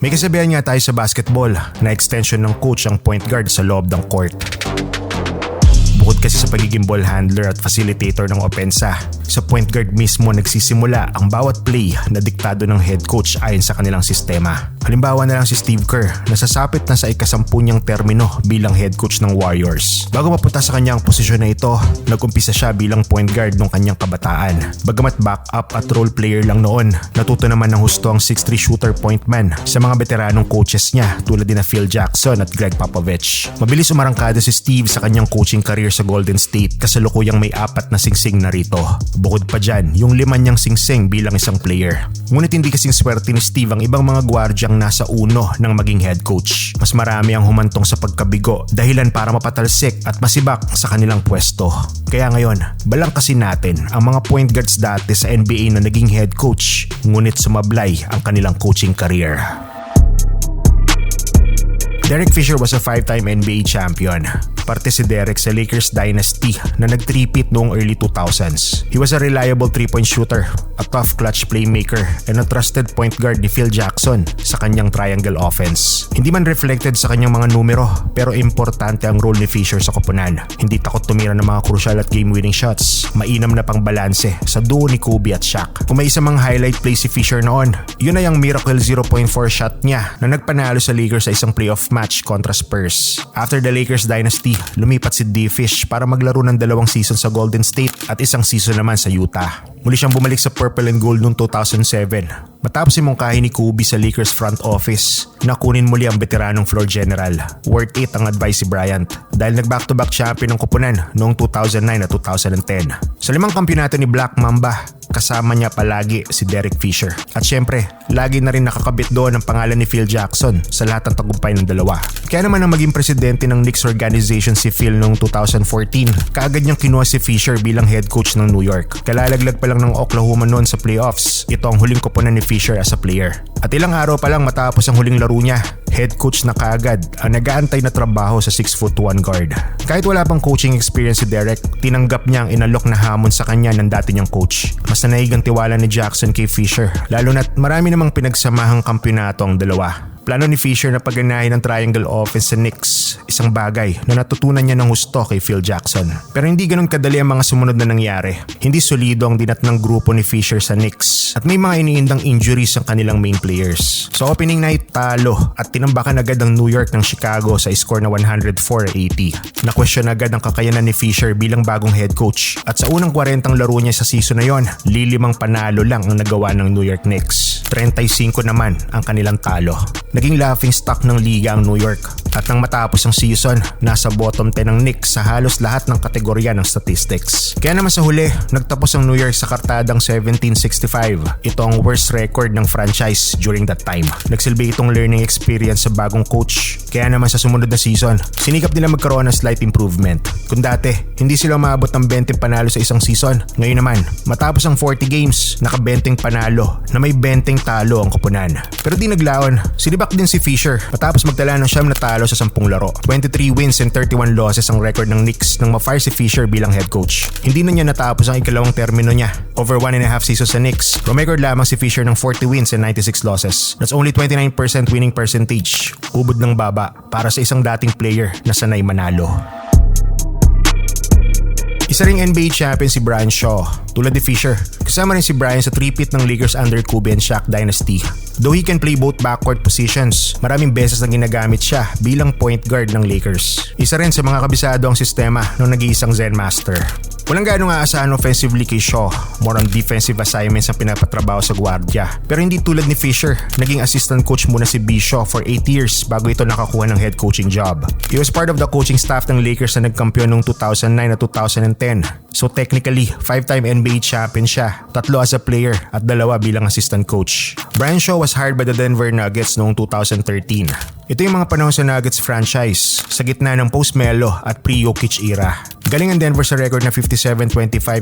May kasabihan nga tayo sa basketball na extension ng coach ang point guard sa loob ng court. Bukod kasi sa pagiging ball handler at facilitator ng opensa, sa point guard mismo nagsisimula ang bawat play na diktado ng head coach ayon sa kanilang sistema. Halimbawa na lang si Steve Kerr, nasasapit na sa ikasampu niyang termino bilang head coach ng Warriors. Bago mapunta sa kanyang posisyon na ito, nag-umpisa siya bilang point guard ng kanyang kabataan. Bagamat backup at role player lang noon, natuto naman ng husto ang 6'3 shooter point man sa mga veteranong coaches niya tulad ni na Phil Jackson at Greg Popovich. Mabilis umarangkada si Steve sa kanyang coaching career sa Golden State kasalukuyang may apat na singsing na rito. Bukod pa dyan, yung lima niyang singsing bilang isang player. Ngunit hindi kasing swerte ni Steve ang ibang mga gwardyang nasa uno ng maging head coach. Mas marami ang humantong sa pagkabigo dahilan para mapatalsik at masibak sa kanilang pwesto. Kaya ngayon, balang kasi natin ang mga point guards dati sa NBA na naging head coach ngunit sumablay ang kanilang coaching career. Derek Fisher was a five-time NBA champion. Parte si Derek sa Lakers dynasty na nag-3-peat noong early 2000s. He was a reliable three-point shooter, a tough clutch playmaker, and a trusted point guard ni Phil Jackson sa kanyang triangle offense. Hindi man reflected sa kanyang mga numero, pero importante ang role ni Fisher sa koponan. Hindi takot tumira ng mga crucial at game-winning shots. Mainam na pang balanse sa duo ni Kobe at Shaq. Kung may isa mang highlight play si Fisher noon, yun ay ang miracle 0.4 shot niya na nagpanalo sa Lakers sa isang playoff match kontra Spurs. After the Lakers dynasty, lumipat si D-Fish para maglaro ng dalawang season sa Golden State at isang season naman sa Utah. Muli siyang bumalik sa Purple and Gold noong 2007. Matapos si mungkahi ni Kobe sa Lakers front office, nakunin muli ang veteranong floor general. Worth it ang advice si Bryant dahil nag-back-to-back champion ng kupunan noong 2009 at 2010. Sa limang kampyonato ni Black Mamba, kasama niya palagi si Derek Fisher. At syempre, lagi na rin nakakabit doon ang pangalan ni Phil Jackson sa lahat ng tagumpay ng dalawa. Kaya naman ang maging presidente ng Knicks organization si Phil noong 2014, kaagad niyang kinuha si Fisher bilang head coach ng New York. Kalalaglag pa lang ng Oklahoma noon sa playoffs. Ito ang huling koponan ni Fisher as a player. At ilang araw pa lang matapos ang huling laro niya, head coach na kaagad ang nag-aantay na trabaho sa 6'1 guard. Kahit wala pang coaching experience si Derek, tinanggap niya ang inalok na hamon sa kanya ng dati niyang coach. Mas nanaig ang tiwala ni Jackson kay Fisher, lalo na't marami namang pinagsamahang kampyonato ang dalawa. Plano ni Fisher na pagganahin ng triangle offense sa Knicks, isang bagay na natutunan niya ng husto kay Phil Jackson. Pero hindi ganun kadali ang mga sumunod na nangyari. Hindi solido ang dinat ng grupo ni Fisher sa Knicks at may mga iniindang injuries ang kanilang main players. Sa opening night, talo at tinambakan agad ang New York ng Chicago sa score na 104-80. Na-question agad ang kakayanan ni Fisher bilang bagong head coach at sa unang 40 laro niya sa season na yon, lilimang panalo lang ang nagawa ng New York Knicks. 35 naman ang kanilang talo. Naging laughing stock ng liga ang New York at nang matapos ang season, nasa bottom 10 ng Knicks sa halos lahat ng kategorya ng statistics. Kaya naman sa huli, nagtapos ang New York sa kartadang 1765. Ito ang worst record ng franchise during that time. Nagsilbi itong learning experience sa bagong coach. Kaya naman sa sumunod na season, sinikap nila magkaroon ng slight improvement. Kung dati, hindi sila umabot ng 20 panalo sa isang season, ngayon naman, matapos ang 40 games, naka 20 panalo na may 20 talo ang kupunan. Pero di naglaon, sinibak din si Fisher matapos magtala ng siyam na talo sa 10 laro. 23 wins and 31 losses ang record ng Knicks nang ma-fire si Fisher bilang head coach. Hindi na niya natapos ang ikalawang termino niya. Over one and a half seasons sa Knicks, rumecord lamang si Fisher ng 40 wins and 96 losses. That's only 29% winning percentage. Ubod ng baba para sa isang dating player na sanay manalo. Isa ring NBA champion si Brian Shaw, tulad ni Fisher. Kasama rin si Brian sa three-peat ng Lakers under Kobe and Shaq dynasty. Though he can play both backcourt positions, maraming beses na ginagamit siya bilang point guard ng Lakers. Isa rin sa mga kabisado ang sistema ng nag-iisang Zen Master. Walang ganong aasahan offensively kay Shaw. More on defensive assignments ang pinapatrabaho sa gwardiya. Pero hindi tulad ni Fisher, naging assistant coach muna si B. Shaw for 8 years bago ito nakakuha ng head coaching job. He was part of the coaching staff ng Lakers na nagkampiyon noong 2009 at 2010. So technically, 5-time NBA champion siya, tatlo as a player at dalawa bilang assistant coach. Brian Shaw was hired by the Denver Nuggets noong 2013. Ito yung mga panahon sa Nuggets franchise sa gitna ng post-Melo at pre-Jokic era. Galing ang Denver sa record na 57-25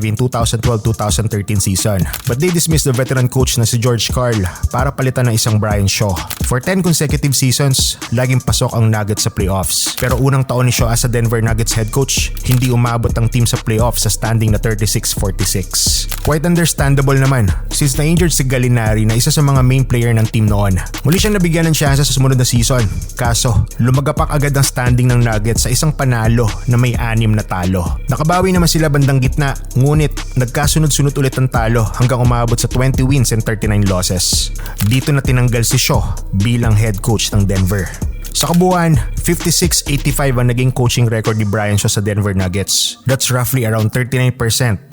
in 2012-2013 season. But they dismissed the veteran coach na si George Karl para palitan ng isang Brian Shaw. For 10 consecutive seasons, laging pasok ang Nuggets sa playoffs. Pero unang taon ni Shaw as a Denver Nuggets head coach, hindi umabot ang team sa playoffs sa standing na 36-46. Quite understandable naman since na-injured si Gallinari na isa sa mga main player ng team noon. Muli siyang nabigyan ng chance sa sumunod na season. Kaso, lumagapak agad ang standing ng Nuggets sa isang panalo na may anim na talo. Nakabawi naman sila bandang gitna, ngunit nagkasunod-sunod ulit ang talo hanggang umabot sa 20 wins and 39 losses. Dito na tinanggal si Shaw bilang head coach ng Denver. Sa kabuuan, 56-85 ang naging coaching record ni Brian Shaw sa Denver Nuggets. That's roughly around 39%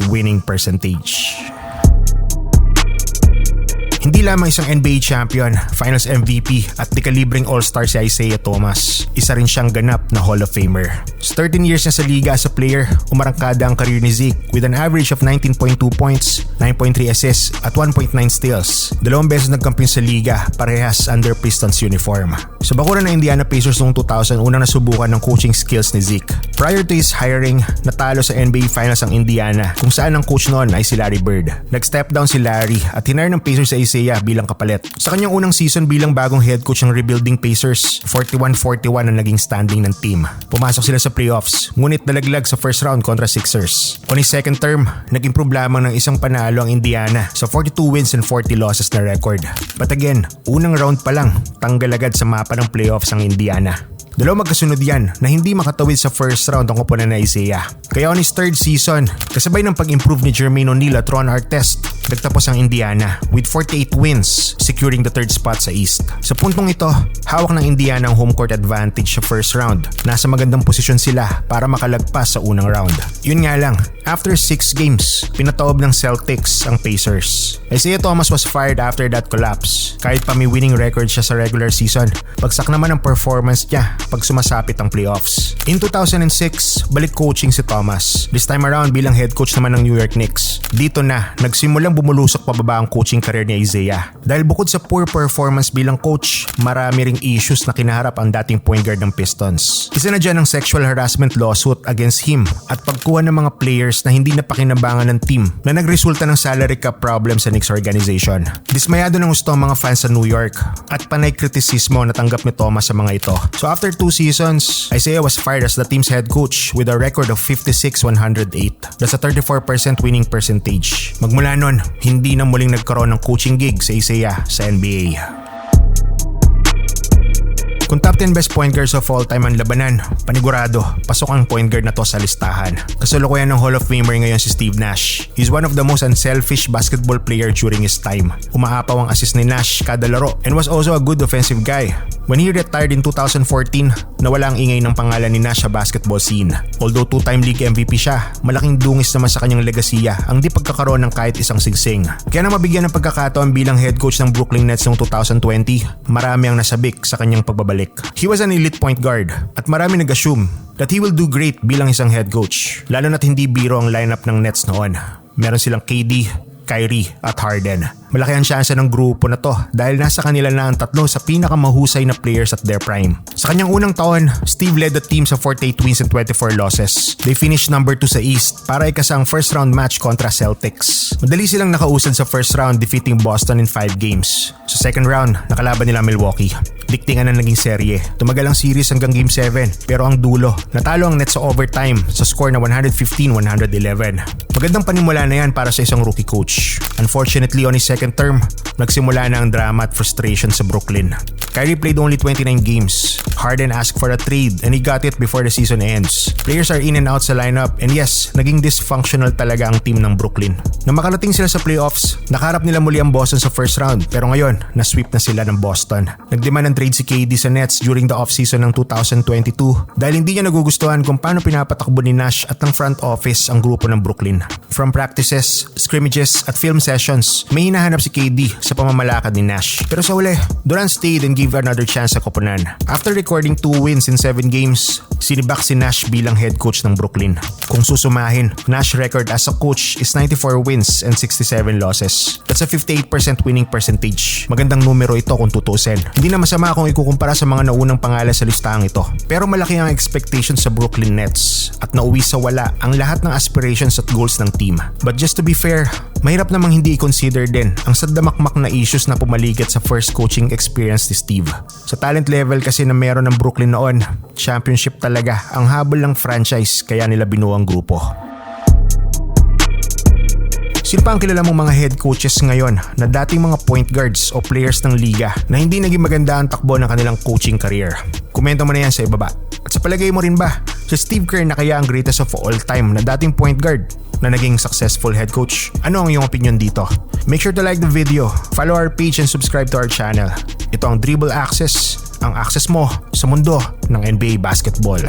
winning percentage. Hindi lamang isang NBA champion, finals MVP at di kalibreng all-star si Isaiah Thomas. Isa rin siyang ganap na Hall of Famer. Sa 13 years niya sa liga as a player, umarangkada ang career ni Zeke with an average of 19.2 points, 9.3 assists at 1.9 steals. Dalawang beses nagkampiyon sa liga, parehas under Pistons uniform. Sa bakuran ng Indiana Pacers noong 2000, unang nasubukan ng coaching skills ni Zeke. Prior to his hiring, natalo sa NBA Finals ang Indiana kung saan ang coach noon ay si Larry Bird. Nag-step down si Larry at hinire ng Pacers sa Isaiah bilang kapalit. Sa kanyang unang season bilang bagong head coach ng rebuilding Pacers, 41-41 ang naging standing ng team. Pumasok sila sa playoffs, ngunit nalaglag sa first round kontra Sixers. On his second term, nag-improve lamang ng isang panalo ang Indiana sa 42 wins and 40 losses na record. But again, unang round pa lang, tanggal agad sa mapa ng playoffs ang Indiana. Dalawa magkasunod yan na hindi makatawid sa first round ang koponan na Isaiah. Kaya on his third season, kasabay ng pag-improve ni Jermaine O'Neal at Ron Artest, nagtapos ang Indiana with 48 wins, securing the third spot sa East. Sa puntong ito, hawak ng Indiana ang home court advantage sa first round. Nasa magandang posisyon sila para makalagpas sa unang round. Yun nga lang, after 6 games, pinataob ng Celtics ang Pacers. Isaiah Thomas was fired after that collapse. Kahit pa may winning record siya sa regular season, bagsak naman ang performance niya pag sumasapit ang playoffs. In 2006, balik coaching si Thomas. This time around bilang head coach naman ng New York Knicks. Dito na, nagsimulang bumulusok pababa ang coaching career ni Isaiah. Dahil bukod sa poor performance bilang coach, marami ring issues na kinaharap ang dating point guard ng Pistons. Isa na dyan ang sexual harassment lawsuit against him at pagkuha ng mga players na hindi napakinabangan ng team na nagresulta ng salary cap problem sa Knicks organization. Dismayado ng gusto ang mga fans sa New York at panay kritisismo na tanggap ni Thomas sa mga ito. So after two seasons, Isaiah was fired as the team's head coach with a record of 56-108. That's a 34% winning percentage. Magmula nun, hindi na muling nagkaroon ng coaching gig sa Isaiah sa NBA. Kung top 10 best point guards of all time ang labanan, panigurado, pasok ang point guard na to sa listahan. Kasalukuyan ng Hall of Famer ngayon si Steve Nash. He's one of the most unselfish basketball player during his time. Umaapaw ang assist ni Nash kada laro and was also a good offensive guy. When he retired in 2014, nawala ang ingay ng pangalan ni Nash sa basketball scene. Although two-time league MVP siya, malaking dungis naman sa kanyang legasiya ang di pagkakaroon ng kahit isang singsing. Kaya na mabigyan ng pagkakataon bilang head coach ng Brooklyn Nets noong 2020, marami ang nasabik sa kanyang pagbabalik. He was an elite point guard at marami nag-assume that he will do great bilang isang head coach. Lalo na't hindi biro ang lineup ng Nets noon. Meron silang KD, Kyrie at Harden. Malaki ang syansa ng grupo na to dahil nasa kanila na ang tatlo sa pinakamahusay na players at their prime. Sa kanyang unang taon, Steve led the team sa 48 wins and 24 losses. They finished number 2 sa East para ikasang first round match kontra Celtics. Madali silang nakausad sa first round defeating Boston in 5 games. Sa second round, nakalaban nila Milwaukee. Diktingan na naging serye. Tumagal ang series hanggang game 7 pero ang dulo, natalo ang Nets sa overtime sa score na 115-111. Magandang panimula na yan para sa isang rookie coach. Unfortunately on his second term, nagsimula na ang drama at frustration sa Brooklyn. Kyrie played only 29 games. Harden asked for a trade and he got it before the season ends. Players are in and out sa lineup and yes, naging dysfunctional talaga ang team ng Brooklyn. Nang makarating sila sa playoffs, nakaharap nila muli ang Boston sa first round pero ngayon, na-sweep na sila ng Boston. Nagdemand ng trade si KD sa Nets during the offseason ng 2022 dahil hindi niya nagugustuhan kung paano pinapatakbo ni Nash at ng front office ang grupo ng Brooklyn. From practices, scrimmages at film sessions, may hinahanap si KD sa pamamalakad ni Nash. Pero sa uli, Durant stayed and gave gave another chance sa koponan. After recording 2 wins in 7 games, sinibak si Nash bilang head coach ng Brooklyn. Kung susumahin, Nash record as a coach is 94 wins and 67 losses. That's a 58% winning percentage. Magandang numero ito kung tutusin. Hindi na masama kung ikukumpara sa mga naunang pangalan sa listahang ito. Pero malaki ang expectation sa Brooklyn Nets at nauwi sa wala ang lahat ng aspirations at goals ng team. But just to be fair, mahirap namang hindi i-consider din ang sadamakmak na issues na pumaligat sa first coaching experience ni Steve. Sa talent level kasi na meron ng Brooklyn noon, championship talaga ang habol ng franchise kaya nila binuo ang grupo. Sino pa ang kilala mong mga head coaches ngayon na dating mga point guards o players ng liga na hindi naging maganda ang takbo ng kanilang coaching career? Komento mo na yan sa ibaba. At sa palagay mo rin ba, si Steve Kerr na kaya ang greatest of all time na dating point guard na naging successful head coach? Ano ang iyong opinion dito? Make sure to like the video, follow our page and subscribe to our channel. Ito ang Dribble Access, ang access mo sa mundo ng NBA basketball.